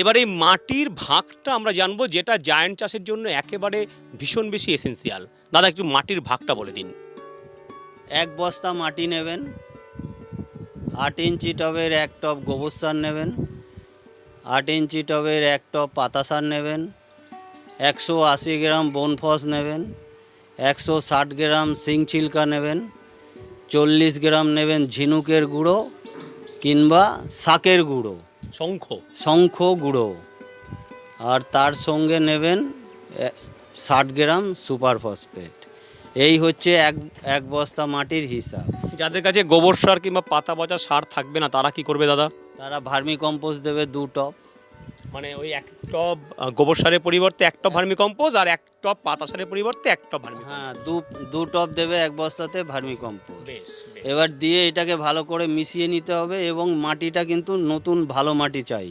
এবার মাটির ভাগটা আমরা জানব যেটা জায়ান্ট চাষের জন্য একেবারে ভীষণ বেশি এসেন্সিয়াল দাদা, একটু মাটির ভাগটা বলে দিন। এক বস্তা মাটি নেবেন, আট ইঞ্চি টবের এক টপ গোবর সার নেবেন, আট ইঞ্চি টবের এক টপ পাতা সার নেবেন, একশো আশি গ্রাম বনফস নেবেন, একশো ষাট গ্রাম সিং চিল্কা নেবেন, চল্লিশ গ্রাম নেবেন ঝিনুকের গুঁড়ো কিংবা শাকের গুঁড়ো। শঙ্খ। শঙ্খ গুঁড়ো। আর তার সঙ্গে নেবেন ষাট গ্রাম সুপার ফসফেট। এই হচ্ছে এক এক বস্তা মাটির হিসাব। যাদের কাছে গোবর সার কিংবা পাতা পচা সার থাকবে না তারা কি করবে দাদা? তারা ভার্মি কম্পোস্ট দেবে দু টপ। মানে ওই এক টপ গোবর সারের পরিবর্তে এক টব ভার্মি আর এক টপ পাতা সারের পরিবর্তে এক টপ ভার্মি হ্যাঁ দু দু টপ দেবে এক বস্তাতে ভার্মি কম্পোস্ট। এবার দিয়ে এটাকে ভালো করে মিশিয়ে নিতে হবে এবং মাটিটা কিন্তু নতুন ভালো মাটি চাই।